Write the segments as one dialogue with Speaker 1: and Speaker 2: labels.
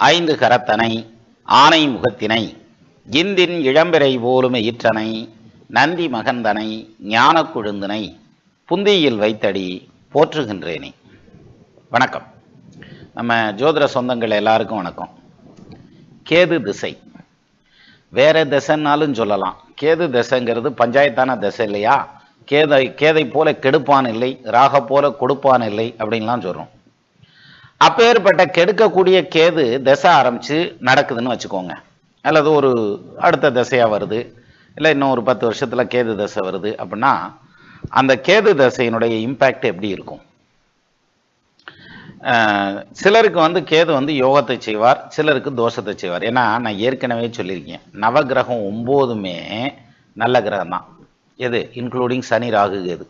Speaker 1: ஐந்து கரத்தனை ஆனை முகத்தினை இந்தின் இளம்பிறை போலும் ஈற்றனை நந்தி மகந்தனை ஞான கொழுந்தினை புந்தியில் வைத்தடி போற்றுகின்றேனே. வணக்கம். நம்ம ஜோதிட சொந்தங்கள் எல்லாருக்கும் வணக்கம். கேது திசை. வேற திசைன்னாலும் சொல்லலாம். கேது திசைங்கிறது பஞ்சாயத்தான திசை இல்லையா? கேதை கேதை போல கெடுப்பான் இல்லை ராக போல கொடுப்பான் இல்லை அப்படின்லாம் சொல்றோம். அப்பேற்பட்ட கெடுக்கக்கூடிய கேது திசை ஆரம்பிச்சு நடக்குதுன்னு வச்சுக்கோங்க. அல்லது ஒரு அடுத்த திசையா வருது. இல்லை இன்னும் ஒரு பத்து வருஷத்துல கேது தசை வருது அப்படின்னா அந்த கேது தசையினுடைய இம்பேக்ட் எப்படி இருக்கும்? சிலருக்கு வந்து கேது வந்து யோகத்தை செய்வார் சிலருக்கு தோஷத்தை செய்வார். ஏன்னா நான் ஏற்கனவே சொல்லியிருக்கேன். நவகிரகம் ஒம்போதுமே நல்ல கிரகம் தான். எது? இன்க்ளூடிங் சனி ராகு கேது.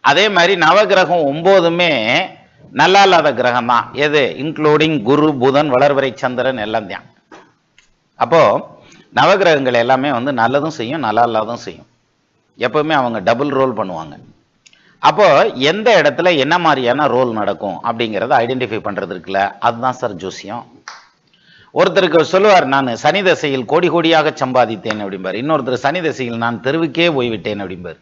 Speaker 1: அதே மாதிரி நவகிரகம் ஒம்போதுமே நல்லா இல்லாத கிரகம்? தான் எது? இன்க்ளூடிங் குரு புதன் வளர்வரை சந்திரன் எல்லாம் தான். அப்போ நவகிரகங்கள் எல்லாமே வந்து நல்லதும் செய்யும் நல்லா இல்லாதும் செய்யும். எப்பவுமே அவங்க டபுள் ரோல் பண்ணுவாங்க. அப்போ எந்த இடத்துல என்ன மாதிரியான ரோல் நடக்கும் அப்படிங்கிறத ஐடென்டிஃபை பண்றது இருக்குல்ல? அதுதான் சார் ஜோசியம். ஒருத்தருக்கு சொல்லுவார் நான் சனி தசையில் கோடி கோடியாக சம்பாதித்தேன் அப்படிம்பார். இன்னொருத்தர் சனி தசையில் நான் தெருவுக்கே போய்விட்டேன் அப்படிம்பார்.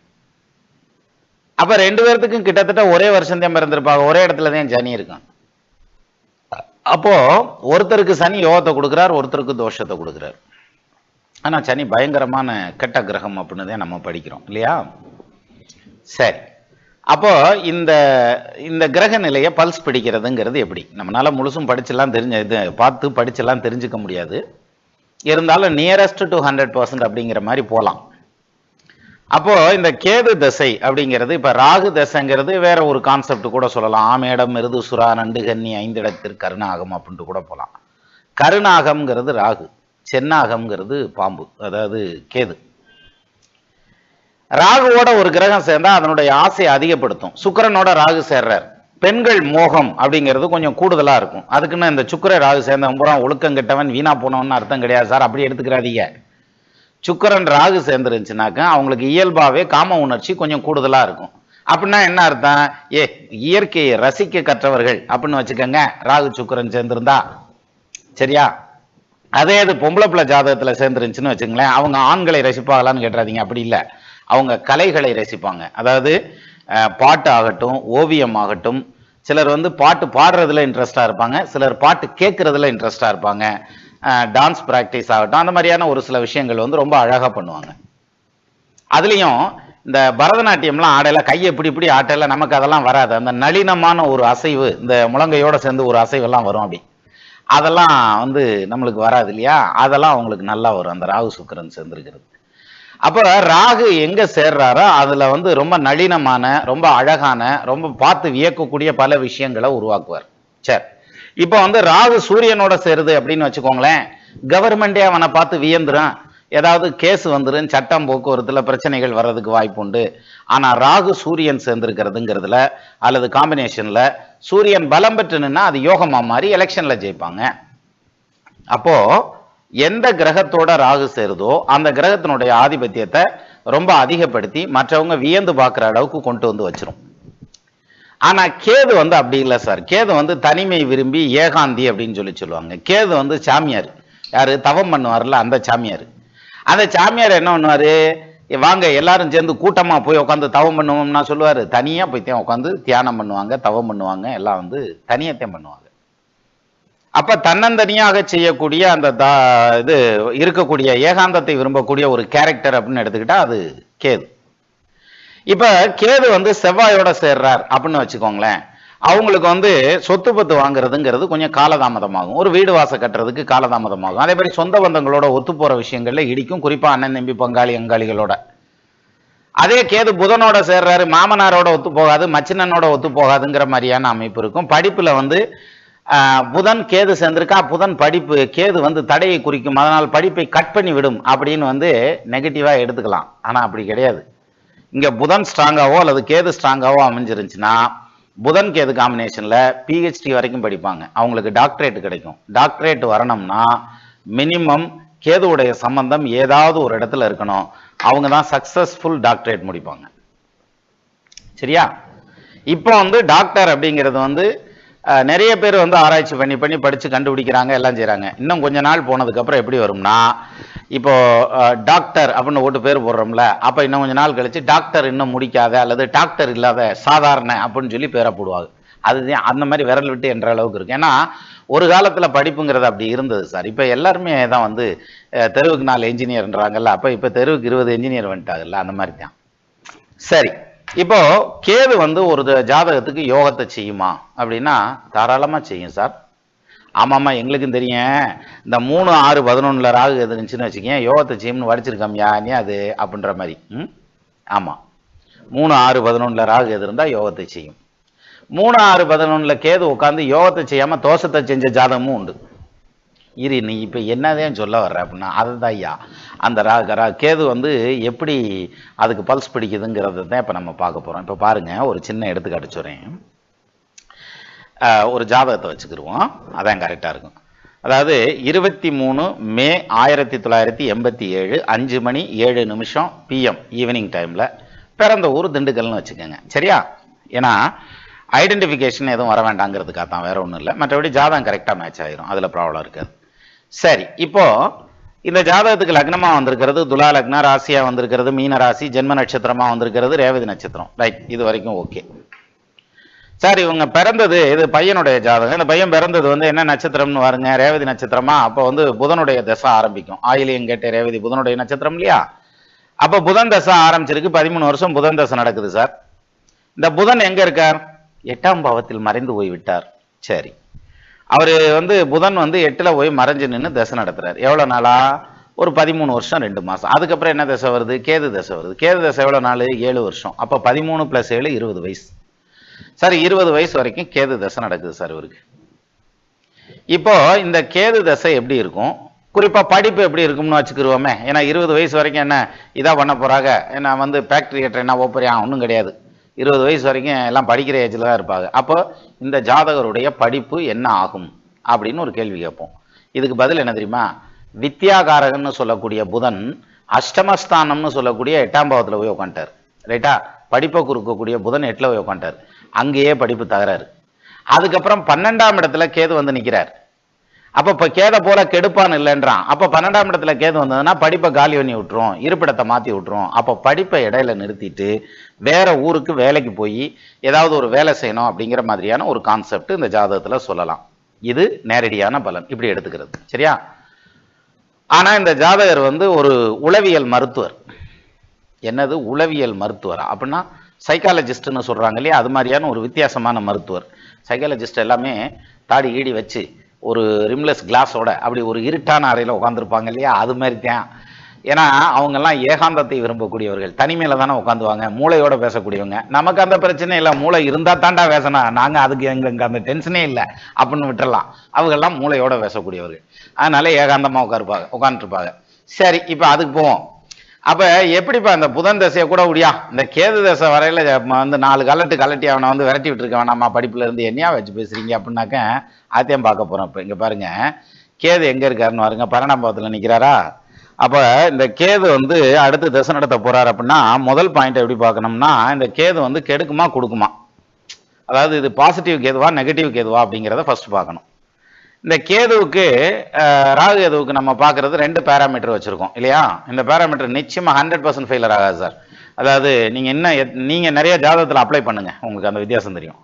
Speaker 1: அப்ப ரெண்டு பேர்த்துக்கும் கிட்டத்தட்ட ஒரே வருஷம் தான் பிறந்திருப்பாங்க. ஒரே இடத்துல தான் சனி இருக்கும் அப்போ ஒருத்தருக்கு சனி யோகத்தை கொடுக்குறார் ஒருத்தருக்கு தோஷத்தை கொடுக்குறார். ஆனா சனி பயங்கரமான கெட்ட கிரகம் அப்படின்னு தான் நம்ம படிக்கிறோம் இல்லையா? சரி. அப்போ இந்த இந்த கிரக நிலையை பல்ஸ் பிடிக்கிறதுங்கிறது எப்படி? நம்மளால முழுசும் படிச்செல்லாம் தெரிஞ்ச இது பார்த்து படிச்செல்லாம் தெரிஞ்சுக்க முடியாது. இருந்தாலும் நியரஸ்ட் டு ஹண்ட்ரட் பர்சன்ட் அப்படிங்கிற மாதிரி போகலாம் அப்போ இந்த கேது தசை அப்படிங்கிறது இப்ப ராகு தசைங்கிறது வேற ஒரு கான்செப்ட் கூட சொல்லலாம். ஆமேடம் மிருது சுரா நண்டு கன்னி ஐந்திடத்திற்கு கருணாகம் அப்படின்ட்டு கூட போகலாம் கருணாகம்ங்கிறது ராகு சென்னாகம்ங்கிறது பாம்பு அதாவது கேது. ராகுவோட ஒரு கிரகம் சேர்ந்தா அதனுடைய ஆசையை அதிகப்படுத்தும். சுக்கிரனோட ராகு சேர்றார். பெண்கள் மோகம் அப்படிங்கிறது கொஞ்சம் கூடுதலா இருக்கும். அதுக்குன்னு இந்த சுக்கர ராகு சேர்ந்தவன் பூரா ஒழுக்கம் கெட்டவன் வீணா போனவன் அர்த்தம் கிடையாது. சார் அப்படி எடுத்துக்கிறாதீங்க. சுக்கரன் ராகு சேர்ந்துருந்துச்சுனாக்கா அவங்களுக்கு இயல்பாவே காம உணர்ச்சி கொஞ்சம் கூடுதலா இருக்கும். அப்படின்னா என்ன அர்த்தம்? ஏ இயற்கையை ரசிக்க கற்றவர்கள் அப்படின்னு வச்சுக்கோங்க ராகு சுக்கிரன் சேர்ந்திருந்தா. சரியா? அதே அது பொம்பளை பிள்ளை ஜாதகத்துல சேர்ந்துருந்துச்சுன்னு வச்சுங்களேன் அவங்க ஆண்களை ரசிப்பாங்களான்னு கேட்டுறாதீங்க அப்படி இல்லை. அவங்க கலைகளை ரசிப்பாங்க. அதாவது அஹ், பாட்டு ஆகட்டும் ஓவியம் ஆகட்டும் சிலர் வந்து பாட்டு பாடுறதுல இன்ட்ரெஸ்டா இருப்பாங்க சிலர் பாட்டு கேட்குறதுல இன்ட்ரெஸ்டாக இருப்பாங்க. டான்ஸ் ப்ராக்டிஸ் ஆகட்டும் அந்த மாதிரியான ஒரு சில விஷயங்கள் வந்து ரொம்ப அழகாக பண்ணுவாங்க. அதுலேயும் இந்த பரதநாட்டியம்லாம் ஆடையில கையை இப்படி இப்படி ஆட்டையில நமக்கு அதெல்லாம் வராது. அந்த நளினமான ஒரு அசைவு இந்த முழங்கையோட சேர்ந்து ஒரு அசைவெல்லாம் வரும் அப்படி. அதெல்லாம் வந்து நம்மளுக்கு வராது இல்லையா? அதெல்லாம் அவங்களுக்கு நல்லா வரும். அந்த ராகு சுக்கிரன் சேர்ந்துருக்கிறது. அப்போ ராகு எங்கே சேர்றாரோ அதில் வந்து ரொம்ப நளினமான ரொம்ப அழகான ரொம்ப பார்த்து வியக்கக்கூடிய பல விஷயங்களை உருவாக்குவார். சரி. இப்போ வந்து ராகு சூரியனோட சேருது அப்படின்னு வச்சுக்கோங்களேன். கவர்மெண்டே அவனை பார்த்து வியந்துரும். ஏதாவது கேஸ் வந்துடும் சட்டம் போக்குவரத்தில் பிரச்சனைகள் வர்றதுக்கு வாய்ப்பு உண்டு. ஆனால் ராகு சூரியன் சேர்ந்துருக்கிறதுங்கிறதுல அல்லது காம்பினேஷனில் சூரியன் பலம் பெற்று அது யோகமாக மாறி எலெக்ஷனில் ஜெயிப்பாங்க. அப்போது எந்த கிரகத்தோட ராகு சேருதோ அந்த கிரகத்தினுடைய ஆதிபத்தியத்தை ரொம்ப அதிகப்படுத்தி மற்றவங்க வியந்து பார்க்குற அளவுக்கு கொண்டு வந்து வச்சிரும். ஆனா கேது வந்து அப்படி இல்லை சார். கேது வந்து தனிமை விரும்பி ஏகாந்தி அப்படின்னு சொல்லி சொல்லுவாங்க. கேது வந்து சாமியார். யாரு? தவம் பண்ணுவார்ல அந்த சாமியார். அந்த சாமியார் என்ன பண்ணுவாரு? வாங்க எல்லாரும் சேர்ந்து கூட்டமா போய் உட்காந்து தவம் பண்ணுவோம்னா சொல்லுவாரு. தனியா போய் தான் உட்காந்து தியானம் பண்ணுவாங்க தவம் பண்ணுவாங்க. எல்லாம் வந்து தனியத்தையும் பண்ணுவாங்க. அப்ப தன்னந்தனியாக செய்யக்கூடிய அந்த தா- இது இருக்கக்கூடிய ஏகாந்தத்தை விரும்பக்கூடிய ஒரு கேரக்டர் அப்படின்னு எடுத்துக்கிட்டா அது கேது. இப்ப கேது வந்து செவ்வாயோட சேர்றார் அப்படின்னு வச்சுக்கோங்களேன். அவங்களுக்கு வந்து சொத்து பத்து வாங்குறதுங்கிறது கொஞ்சம் காலதாமதமாகும். ஒரு வீடு வாசம் கட்டுறதுக்கு காலதாமதமாகும். அதே மாதிரி சொந்த பந்தங்களோட ஒத்து போற விஷயங்கள்ல இடிக்கும் குறிப்பா அண்ணன் தம்பி பங்காளி அங்காளிகளோட. அதே கேது புதனோட சேர்றாரு மாமனாரோட ஒத்து போகாது மச்சினனோட ஒத்து போகாதுங்கிற மாதிரியான அமைப்பு இருக்கும். படிப்புல வந்து புதன் கேது சேர்ந்திருக்கா புதன் படிப்பு கேது வந்து தடையை குறிக்கும். அதனால் படிப்பை கட் பண்ணி விடும் அப்படின்னு வந்து நெகட்டிவா எடுத்துக்கலாம். ஆனா அப்படி கிடையாது. இங்கே புதன் ஸ்ட்ராங்காவோ அல்லது கேது ஸ்ட்ராங்காவோ அமைஞ்சிருந்துச்சுன்னா புதன் கேது காம்பினேஷனில் பிஹெச்டி வரைக்கும் படிப்பாங்க. அவங்களுக்கு டாக்டரேட் கிடைக்கும். டாக்டரேட் வரணும்னா மினிமம் கேதுவுடைய சம்பந்தம் ஏதாவது ஒரு இடத்துல இருக்கணும். அவங்க தான் சக்ஸஸ்ஃபுல் டாக்டரேட் முடிப்பாங்க. சரியா? இப்போ வந்து டாக்டர் அப்படிங்கிறது வந்து நிறைய பேர் வந்து ஆராய்ச்சி பண்ணி பண்ணி படித்து கண்டுபிடிக்கிறாங்க எல்லாம் செய்கிறாங்க இன்னும் கொஞ்ச நாள் போனதுக்கப்புறம் எப்படி வரும்னா இப்போ டாக்டர் அப்படின்னு ஓட்டு பேர் போடுறோம்ல அப்ப இன்னும் கொஞ்ச நாள் கழிச்சு டாக்டர் இன்னும் முடிக்காத அல்லது டாக்டர் இல்லாத சாதாரண அப்படின்னு சொல்லி பேரை போடுவாங்க. அதுதான் அந்த மாதிரி விரல் விட்டு என்ற அளவுக்கு இருக்கு. ஏன்னா ஒரு காலத்துல படிப்புங்கிறது அப்படி இருந்தது சார். இப்ப எல்லாருமே தான் வந்து தெருவுக்கு நாலு என்ஜினியர்ன்றாங்கல்ல அப்ப இப்ப தெருவுக்கு இருபது என்ஜினியர் வந்துட்டாங்கல்ல அந்த மாதிரி தான். சரி. இப்போ கேது வந்து ஒரு ஜாதகத்துக்கு யோகத்தை செய்யுமா? அப்படின்னா தாராளமா செய்யும் சார். ஆமாம்மா எங்களுக்கும் தெரியும். இந்த மூணு ஆறு பதினொன்னுல ராகு இருந்துச்சுன்னு வச்சுக்கேன் யோகத்தை செய்யும்னு வடிச்சிருக்கோம்யா நீ அது அப்படின்ற மாதிரி. ம்? ஆமாம் மூணு ஆறு பதினொன்னுல ராகு எது இருந்தால் யோகத்தை செய்யும். மூணு ஆறு பதினொன்னில் கேது உட்காந்து யோகத்தை செய்யாமல் தோஷத்தை செஞ்ச ஜாதகமும் உண்டு. இரு நீ இப்போ என்னதான் சொல்ல வர்ற அப்படின்னா அதுதான் ஐயா அந்த ரா ரா கேது வந்து எப்படி அதுக்கு பல்ஸ் பிடிக்குதுங்கிறத தான் இப்போ நம்ம பார்க்க போகிறோம் இப்போ பாருங்கள் ஒரு சின்ன எடுத்துக்காட்டு சொல்கிறேன் ஒரு ஜாதகத்தை வச்சுக்கிருவோம். அதான் கரெக்டாக இருக்கும். அதாவது இருபத்தி மூணு மே ஆயிரத்தி தொள்ளாயிரத்தி எண்பத்தி ஏழு அஞ்சு மணி ஏழு நிமிஷம் பிஎம் ஈவினிங் டைமில் பிறந்த ஊர் திண்டுக்கல்னு வச்சுக்கோங்க. சரியா? ஏன்னா ஐடென்டிஃபிகேஷன் எதுவும் வர வேண்டாங்கிறதுக்காக தான் வேற ஒன்றும் இல்லை. மற்றபடி ஜாதகம் கரெக்டாக மேட்ச் ஆயிரும். அதில் ப்ராப்ளம் இருக்காது. சரி இப்போது இந்த ஜாதகத்துக்கு லக்னமாக வந்திருக்கிறது துலா லக்னா ராசியா வந்திருக்கிறது மீன ராசி ஜென்ம நட்சத்திரமாக வந்திருக்கிறது ரேவதி நட்சத்திரம். ரைட் இது வரைக்கும் ஓகே சார் இவங்க பிறந்தது இது பையனுடைய ஜாதகம். இந்த பையன் பிறந்தது வந்து என்ன நட்சத்திரம்னு பாருங்க ரேவதி நட்சத்திரமா? அப்போ வந்து புதனுடைய தசை ஆரம்பிக்கும். ஆயிலியம் கேட்ட ரேவதி புதனுடைய நட்சத்திரம் இல்லையா? அப்போ புதன் தசை ஆரம்பிச்சிருக்கு. பதிமூணு வருஷம் புதன் தசை நடக்குது சார். இந்த புதன் எங்க இருக்கார்? எட்டாம் பாவத்தில் மறைந்து போய் விட்டார். சரி. அவர் வந்து புதன் வந்து எட்டில் போய் மறைஞ்சு நின்று தசை நடத்துறாரு. எவ்வளோ நாளா? ஒரு பதிமூணு வருஷம் ரெண்டு மாதம் அதுக்கப்புறம் என்ன தசை வருது? கேது தசை வருது. கேது தசை எவ்வளோ நாள்? ஏழு வருஷம். அப்போ பதிமூணு ப்ளஸ் ஏழு இருபது வயசு. சார் இருபது வயசு வரைக்கும் கேது தசை நடக்குது சார் இவருக்கு. இப்போ இந்த கேது தசை எப்படி இருக்கும்? குறிப்பா படிப்பு எப்படி இருக்கும்னு வச்சுக்கிருவோமே. ஏன்னா இருபது வயசு வரைக்கும் என்ன இதாக பண்ண போறாங்க. என்ன வந்து ஃபேக்ட்ரி கட்டுற என்ன ஓப்பரியா? ஒன்றும் கிடையாது. இருபது வயசு வரைக்கும் எல்லாம் படிக்கிற ஏஜில் தான் இருப்பாங்க. அப்போ இந்த ஜாதகருடைய படிப்பு என்ன ஆகும்? அப்படின்னு ஒரு கேள்வி கேட்போம். இதுக்கு பதில் என்ன தெரியுமா? வித்யாகாரகன்னு சொல்லக்கூடிய புதன் அஷ்டமஸ்தானம்னு சொல்லக்கூடிய எட்டாம் பாவத்தில் போய் உட்காந்துட்டார் ரைட்டா படிப்பை குறுக்கக்கூடிய புதன் எட்டில் போய் உட்காந்துட்டார் அங்கேயே படிப்பு தகராறு. அதுக்கப்புறம் பன்னெண்டாம் இடத்துல கேது வந்து நிற்கிறார் அப்போ இப்போ கேதை போல கெடுப்பான் இல்லைன்றான். அப்போ பன்னெண்டாம் இடத்துல கேது வந்ததுன்னா படிப்பை காலி பண்ணி விட்டுரும் இருப்பிடத்தை மாற்றி விட்டுரும். அப்போ படிப்பை இடையில நிறுத்திட்டு வேற ஊருக்கு வேலைக்கு போய் ஏதாவது ஒரு வேலை செய்யணும் அப்படிங்கிற மாதிரியான ஒரு கான்செப்ட் இந்த ஜாதகத்தில் சொல்லலாம். இது நேரடியான பலன். இப்படி எடுத்துக்கிறது. சரியா? ஆனால் இந்த ஜாதகர் வந்து ஒரு உளவியல் மருத்துவர். என்னது? உளவியல் மருத்துவர்? அப்படின்னா சைக்காலஜிஸ்ட்னு சொல்கிறாங்க இல்லையா அது மாதிரியான ஒரு வித்தியாசமான மருத்துவர். சைக்காலஜிஸ்ட் எல்லாமே தாடி ஈடி வச்சு ஒரு ரிம்லெஸ் கிளாஸோட அப்படி ஒரு இருட்டான அறையில் உட்காந்துருப்பாங்க இல்லையா? அது மாதிரி தான். ஏன்னா அவங்கெல்லாம் ஏகாந்தத்தை விரும்பக்கூடியவர்கள். தனிமையில் தானே உட்காந்துவாங்க மூளையோட பேசக்கூடியவங்க. நமக்கு அந்த பிரச்சனை இல்லை. மூளை இருந்தால் தாண்டா பேசணும் நாங்கள் அதுக்கு எங்களுக்கு அந்த டென்ஷனே இல்லை. அப்படின்னு விட்டுறலாம். அவங்கெல்லாம் மூளையோட பேசக்கூடியவர்கள். அதனால ஏகாந்தமாக உட்காருப்பாங்க உட்காந்துருப்பாங்க சரி இப்போ அதுக்கு போவோம். அப்ப எப்படிப்பா இந்த புதன் தசையை கூட முடியா இந்த கேது தசை வரையில வந்து நாலு கலட்டு கலட்டி அவனை வந்து விரட்டி விட்டுருக்க வேணாமா? படிப்புல இருந்து என்னையா வச்சு பேசுறீங்க அப்படின்னாக்க ஆத்தியம் பார்க்க போறோம் இப்போ. இங்க பாருங்க. கேது எங்க இருக்காருன்னு பாருங்க. பன்னெண்டாம் நிற்கிறாரா நிக்கிறாரா? அப்ப இந்த கேது வந்து அடுத்து தசை நடத்த போறாரு அப்படின்னா முதல் பாயிண்ட் எப்படி பார்க்கணும்னா இந்த கேது வந்து கெடுக்குமா கொடுக்குமா? அதாவது இது பாசிட்டிவ் கேதுவா நெகட்டிவ் கேதுவா அப்படிங்கிறத ஃபர்ஸ்ட் பார்க்கணும். இந்த கேதுவுக்கு ராகு கேதுவுக்கு நம்ம பார்க்கறது ரெண்டு பேராமீட்டர் வச்சுருக்கோம் இல்லையா? இந்த பேராமீட்டர் நிச்சயமாக ஹண்ட்ரட் பர்சன்ட் ஃபெயிலர் ஆகாது சார். அதாவது நீங்கள் என்ன எத்- நிறைய ஜாதகத்தில் அப்ளை பண்ணுங்கள் உங்களுக்கு அந்த வித்தியாசம் தெரியும்.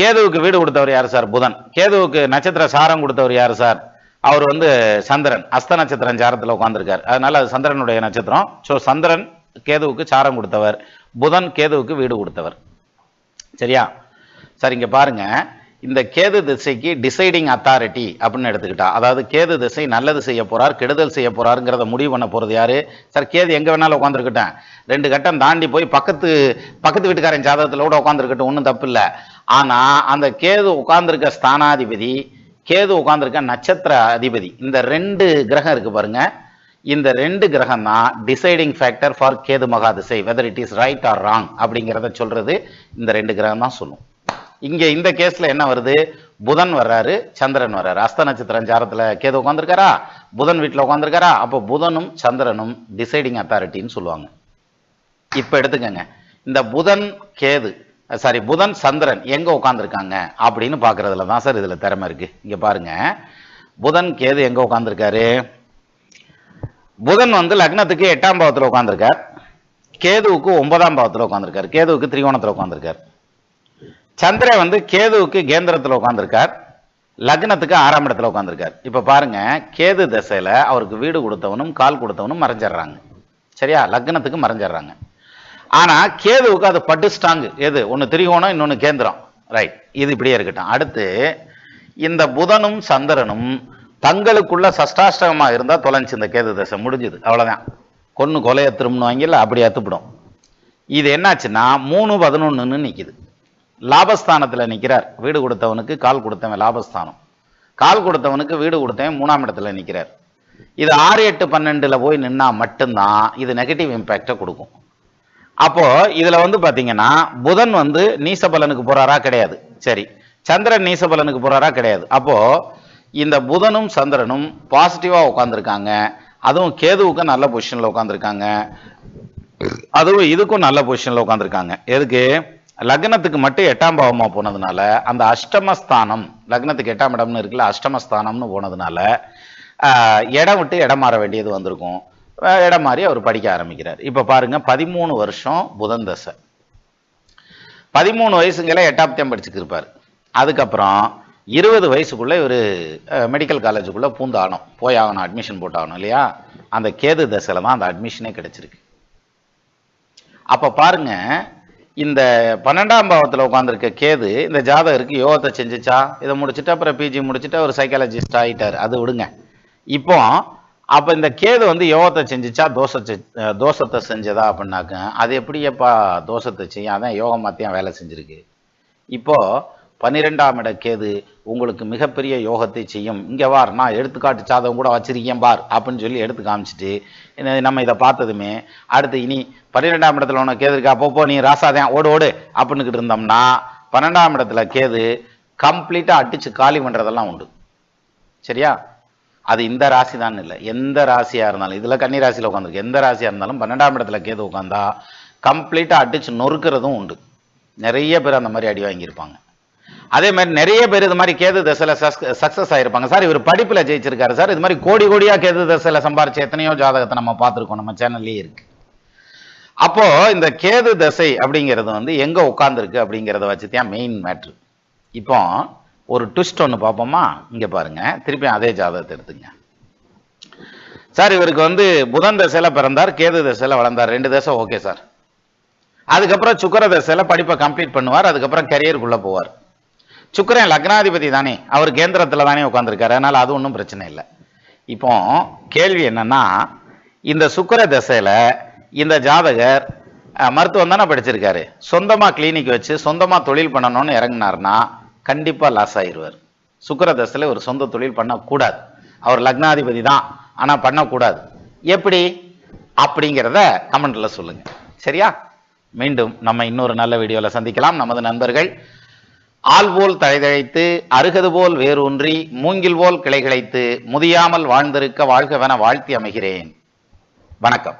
Speaker 1: கேதுவுக்கு வீடு கொடுத்தவர் யார் சார்? புதன். கேதுவுக்கு நட்சத்திர சாரம் கொடுத்தவர் யார் சார்? அவர் வந்து சந்திரன். அஸ்த நட்சத்திரம் சாரத்தில் உட்காந்துருக்கார் அதனால் அது சந்திரனுடைய நட்சத்திரம். ஸோ சந்திரன் கேதுவுக்கு சாரம் கொடுத்தவர். புதன் கேதுவுக்கு வீடு கொடுத்தவர். சரியா? சார் இங்கே பாருங்கள் இந்த கேது திசைக்கு டிசைடிங் அத்தாரிட்டி அப்படின்னு எடுத்துக்கிட்டா. அதாவது கேது திசை நல்லது செய்ய போறார் கெடுதல் செய்ய போறாருங்கிறத முடிவு பண்ண போறது யாரு? சார் கேது எங்க வேணாலும் உட்காந்துருக்கட்டேன் ரெண்டு கட்டம் தாண்டி போய் பக்கத்து பக்கத்து வீட்டுக்காரன் ஜாதகத்தில் கூட உட்காந்துருக்கட்டும் ஒன்றும் தப்பு இல்லை. ஆனா அந்த கேது உட்காந்துருக்க ஸ்தானாதிபதி கேது உட்காந்துருக்க நட்சத்திர அதிபதி இந்த ரெண்டு கிரகம் இருக்கு பாருங்க. இந்த ரெண்டு கிரகம் தான் deciding factor for Ketu மகாதிசை whether it is right or wrong அப்படிங்கிறத சொல்றது இந்த ரெண்டு கிரகம் தான் சொல்லும். இங்கே இந்த கேஸில் என்ன வருது? புதன் வர்றாரு சந்திரன் வர்றாரு. அஸ்த நட்சத்திரம் ஜாரத்தில் கேது உட்காந்துருக்காரா புதன் வீட்டில் உட்காந்துருக்காரா அப்போ புதனும் சந்திரனும் டிசைடிங் அத்தாரிட்டின்னு சொல்லுவாங்க. இப்போ எடுத்துக்கங்க. இந்த புதன் கேது சாரி புதன் சந்திரன் எங்கே உட்காந்துருக்காங்க அப்படின்னு பார்க்குறதுல தான் சார் இதில் திறமை இருக்குது இங்கே பாருங்கள் புதன் கேது எங்கே உட்காந்துருக்காரு புதன் வந்து லக்னத்துக்கு எட்டாம் பாவத்தில் உட்காந்துருக்கார் கேதுவுக்கு ஒன்பதாம் பாவத்தில் உட்காந்துருக்கார் கேதுவுக்கு திரிகோணத்தில் உட்காந்துருக்கார் சந்திரன் வந்து கேதுவுக்கு கேந்திரத்தில் உட்காந்துருக்கார் லக்னத்துக்கு ஆறாம் இடத்துல உட்காந்துருக்கார் இப்போ பாருங்க கேது தசையில் அவருக்கு வீடு கொடுத்தவனும் கால் கொடுத்தவனும் மறைஞ்சிடுறாங்க. சரியா? லக்னத்துக்கு மறைஞ்சிடுறாங்க. ஆனால் கேதுவுக்கு அது பட்டு ஸ்டாங்கு எது? ஒன்று திரிகோணம் இன்னொன்று கேந்திரம். ரைட் இது இப்படியே இருக்கட்டும். அடுத்து இந்த புதனும் சந்திரனும் தங்களுக்குள்ள சஷ்டாஷ்டகமாக இருந்தால் தொலைஞ்சு இந்த கேது தசை. முடிஞ்சுது. அவ்வளோதான் கொன்று கொலையை திரும்பணும் திரும்பினுவாங்கல்ல அப்படி அத்துப்பிடும். இது என்னாச்சுன்னா மூணு பதினொன்றுன்னு நிற்கிது லாபஸ்தானத்தில் நிற்கிறார் வீடு கொடுத்தவனுக்கு கால் கொடுத்தவன் லாபஸ்தானம். கால் கொடுத்தவனுக்கு வீடு கொடுத்தவன் மூணாம் இடத்துல நிற்கிறார் இது ஆறு எட்டு பன்னெண்டில் போய் நின்னா மட்டும்தான் இது நெகட்டிவ் இம்பேக்டை கொடுக்கும். அப்போது இதில் வந்து பார்த்தீங்கன்னா புதன் வந்து நீசபலனுக்கு போகிறாரா கிடையாது. சரி சந்திரன் நீசபலனுக்கு போகிறாரா கிடையாது. அப்போது இந்த புதனும் சந்திரனும் பாசிட்டிவாக உட்காந்துருக்காங்க அதுவும் கேதுவுக்கும் நல்ல பொசிஷனில் உட்காந்துருக்காங்க அதுவும் இதுக்கும் நல்ல பொசிஷனில் உட்காந்துருக்காங்க எதுக்கு? லக்னத்துக்கு மட்டும் எட்டாம் பாவமாக போனதுனால அந்த அஷ்டமஸ்தானம் லக்னத்துக்கு எட்டாம் இடம்னு இருக்குல்ல அஷ்டமஸ்தானம்னு போனதுனால இடம் விட்டு இடம் மாற வேண்டியது வந்திருக்கும். இடம் மாறி அவர் படிக்க ஆரம்பிக்கிறார். இப்போ பாருங்க பதிமூணு வருஷம் புதன் தசை. பதிமூணு வயசுங்களே எட்டாப்தியம் படிச்சுக்கிருப்பார். அதுக்கப்புறம் இருபது வயசுக்குள்ள இவர் மெடிக்கல் காலேஜுக்குள்ளே பூந்தாகணும். போய் ஆகணும் அட்மிஷன் போட்டாகணும் இல்லையா? அந்த கேது தசையில தான் அந்த அட்மிஷனே கிடச்சிருக்கு. அப்போ பாருங்க இந்த பன்னெண்டாம் பாவத்தில் உட்காந்துருக்க கேது இந்த ஜாதகருக்கு யோகத்தை செஞ்சுச்சா? இதை முடிச்சுட்டு அப்புறம் பிஜி முடிச்சுட்டு ஒரு சைக்காலஜிஸ்ட் ஆகிட்டார் அது விடுங்க. இப்போ அப்போ இந்த கேது வந்து யோகத்தை செஞ்சுச்சா? தோசை தோஷத்தை செஞ்சதா அப்படின்னாக்க அது எப்படியப்பா தோஷத்தை செய்யும்? அதான் யோகம் மாத்தியம் வேலை செஞ்சுருக்கு. இப்போது பன்னிரெண்டாம் இட கேது உங்களுக்கு மிகப்பெரிய யோகத்தை செய்யும். இங்கே வார் நான் எடுத்துக்காட்டு சாதகம் கூட வச்சிருக்கேன் பார் அப்படின்னு சொல்லி எடுத்து காமிச்சிட்டு நம்ம இதை பார்த்ததுமே அடுத்து இனி பன்னிரெண்டாம் இடத்துல உனக்கு கேது இருக்கா? அப்போ போ நீ ராசாதான் ஓடு ஓடு அப்படின்னுக்கிட்டு இருந்தோம்னா பன்னெண்டாம் இடத்துல கேது கம்ப்ளீட்டாக அடிச்சு காலி பண்ணுறதெல்லாம் உண்டு. சரியா? அது இந்த ராசி தான் இல்லை. எந்த ராசியாக இருந்தாலும் இதில் கன்னி ராசியில் உட்காந்துருக்கு. எந்த ராசியாக இருந்தாலும் பன்னெண்டாம் இடத்துல கேது உட்காந்தா கம்ப்ளீட்டாக அடித்து நொறுக்கிறதும் உண்டு. நிறைய பேர் அந்த மாதிரி அடி வாங்கியிருப்பாங்க. அதே மாதிரி நிறைய பேர் இது மாதிரி கேது தசையில் சக்ஸஸ் ஆகிருப்பாங்க சார் இவர் படிப்பில் ஜெயிச்சிருக்காரு. சார் இது மாதிரி கோடி கோடியாக கேது தசையில் சம்பாரிச்ச எத்தனையோ ஜாதகத்தை நம்ம பார்த்துருக்கோம். நம்ம சேனல்லயே இருக்கு. அப்போ இந்த கேது தசை அப்படிங்கிறது வந்து எங்க உட்காந்துருக்கு அப்படிங்கிறத வச்சு தான் மெயின் மேட்ரு இப்போ ஒரு ட்விஸ்ட் ஒன்று பார்ப்போமா? இங்கே பாருங்க. திருப்பி அதே ஜாதகத்தை எடுத்துங்க. சார் இவருக்கு வந்து புதன் தசையில் பிறந்தார் கேது தசையில் வளர்ந்தார். ரெண்டு தசை ஓகே சார். அதுக்கப்புறம் சுக்கர தசையில் படிப்பை கம்ப்ளீட் பண்ணுவார். அதுக்கப்புறம் கரியருக்குள்ளே போவார். சுக்கிரன் லக்னாதிபதி தானே. அவர் கேந்திரத்துல தானே உட்காந்துருக்காரு அதனால அது ஒன்றும் பிரச்சனை இல்லை. இப்போ கேள்வி என்னன்னா இந்த சுக்கர திசையில் இந்த ஜாதகர் மருத்துவம் தானே படிச்சிருக்காரு. சொந்தமா கிளினிக் வச்சு சொந்தமா தொழில் பண்ணணும்னு இறங்கினார்னா கண்டிப்பா லாஸ் ஆயிடுவார் சுக்கிர தசையில் ஒரு சொந்த தொழில் பண்ணக்கூடாது. அவர் லக்னாதிபதி தான். ஆனா பண்ணக்கூடாது. எப்படி? அப்படிங்கிறத கமெண்ட்ல சொல்லுங்க. சரியா? மீண்டும் நம்ம இன்னொரு நல்ல வீடியோல சந்திக்கலாம். நமது நண்பர்கள் ஆள் போல் தழைதழைத்து அருகது போல் வேரூன்றி மூங்கில் போல் கிளைகிழைத்து முதியாமல் வாழ்ந்திருக்க வாழ்கவென வாழ்த்தி அமைகிறேன். வணக்கம்.